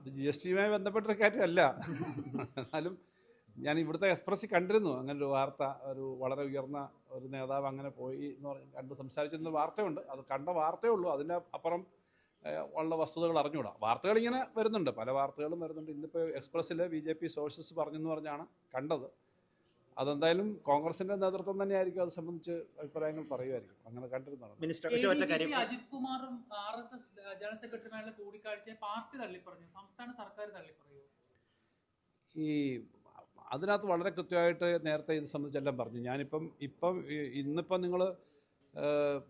അത് G S ടിയുമായി ബന്ധപ്പെട്ടൊരു കാര്യമല്ല. എന്നാലും ഞാൻ ഇവിടുത്തെ എക്സ്പ്രസ്സിൽ കണ്ടിരുന്നു. അങ്ങനെ ഒരു വാർത്ത ഒരു വളരെ ഉയർന്ന ഒരു നേതാവ് അങ്ങനെ പോയി എന്ന് പറഞ്ഞ് കണ്ട് സംസാരിച്ചിരുന്ന വാർത്തയുണ്ട്. അത് കണ്ട വാർത്തയേ ഉള്ളൂ. അതിന്റെ അപ്പുറം ഉള്ള വസ്തുതകൾ അറിഞ്ഞുകൂടാ. വാർത്തകൾ ഇങ്ങനെ വരുന്നുണ്ട്. പല വാർത്തകളും വരുന്നുണ്ട്. ഇന്നിപ്പോൾ എക്സ്പ്രസ്സിൽ ബി ജെ പി സോഴ്സസ് പറഞ്ഞെന്ന് പറഞ്ഞാണ് കണ്ടത്. അതെന്തായാലും കോൺഗ്രസിന്റെ നേതൃത്വം തന്നെയായിരിക്കും അത് സംബന്ധിച്ച് അഭിപ്രായങ്ങൾ പറയുമായിരിക്കും അങ്ങനെ കണ്ടിരുന്നതാണ്. മിനിസ്റ്റർ അജിത് കുമാറും ആർ എസ് എസ് ജനറൽ സെക്രട്ടറിമാരുടെ കൂടിക്കാഴ്ചയെ പാർട്ടി തള്ളിപ്പറഞ്ഞു സംസ്ഥാന സർക്കാർ തള്ളിപ്പറയൂ ഈ അതിനകത്ത് വളരെ കൃത്യമായിട്ട് നേരത്തെ ഇത് സംബന്ധിച്ചെല്ലാം പറഞ്ഞു. ഞാനിപ്പം ഇപ്പം ഇന്നിപ്പം നിങ്ങൾ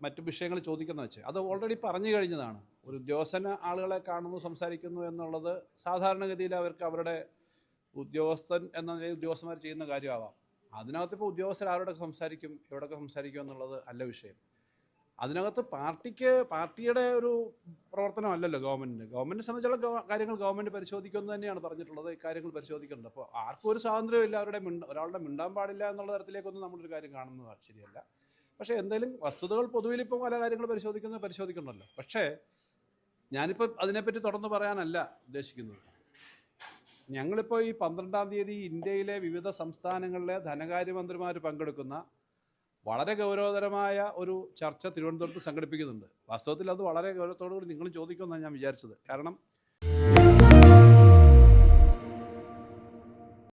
മറ്റു വിഷയങ്ങൾ ചോദിക്കുന്ന വെച്ച് അത് ഓൾറെഡി പറഞ്ഞു കഴിഞ്ഞതാണ്. ഒരു ഉദ്യോഗസ്ഥന ആളുകളെ കാണുന്നു സംസാരിക്കുന്നു എന്നുള്ളത് സാധാരണഗതിയിൽ അവർക്ക് അവരുടെ ഉദ്യോഗസ്ഥൻ എന്ന നിലയിൽ ഉദ്യോഗസ്ഥന്മാർ ചെയ്യുന്ന കാര്യമാവാം. അതിനകത്ത് ഇപ്പോൾ ഉദ്യോഗസ്ഥർ ആരോടൊക്കെ സംസാരിക്കും എവിടെയൊക്കെ സംസാരിക്കും എന്നുള്ളത് അല്ല വിഷയം. അതിനകത്ത് പാർട്ടിക്ക് പാർട്ടിയുടെ ഒരു പ്രവർത്തനമല്ലല്ലോ ഗവൺമെന്റിന്. ഗവൺമെന്റിനെ സംബന്ധിച്ചുള്ള കാര്യങ്ങൾ ഗവൺമെന്റ് പരിശോധിക്കുമെന്ന് തന്നെയാണ് പറഞ്ഞിട്ടുള്ളത്. ഇക്കാര്യങ്ങൾ പരിശോധിക്കുന്നുണ്ട്. അപ്പോൾ ആർക്കും ഒരു സ്വാതന്ത്ര്യം ഇല്ല. അവരുടെ മിണ്ട ഒരാളുടെ മിണ്ടാൻ പാടില്ല എന്നുള്ള തരത്തിലേക്കൊന്നും നമ്മളൊരു കാര്യം കാണുന്നത് ശരിയല്ല. പക്ഷേ എന്തെങ്കിലും വസ്തുതകൾ പൊതുവിൽ ഇപ്പോൾ പല കാര്യങ്ങൾ പരിശോധിക്കുന്നത് പരിശോധിക്കണമല്ലോ പക്ഷേ ഞാനിപ്പോൾ അതിനെപ്പറ്റി തുറന്നു പറയാനല്ല ഉദ്ദേശിക്കുന്നത്. ഞങ്ങളിപ്പോൾ ഈ പന്ത്രണ്ടാം തീയതി ഇന്ത്യയിലെ വിവിധ സംസ്ഥാനങ്ങളിലെ ധനകാര്യമന്ത്രിമാർ പങ്കെടുക്കുന്ന വളരെ ഗൗരവതരമായ ഒരു ചർച്ച തിരുവനന്തപുരത്ത് സംഘടിപ്പിക്കുന്നുണ്ട്. വാസ്തവത്തിൽ അത് വളരെ ഗൗരവത്തോടു കൂടി നിങ്ങളും ചോദിക്കുമെന്നാണ് ഞാൻ വിചാരിച്ചത്. കാരണം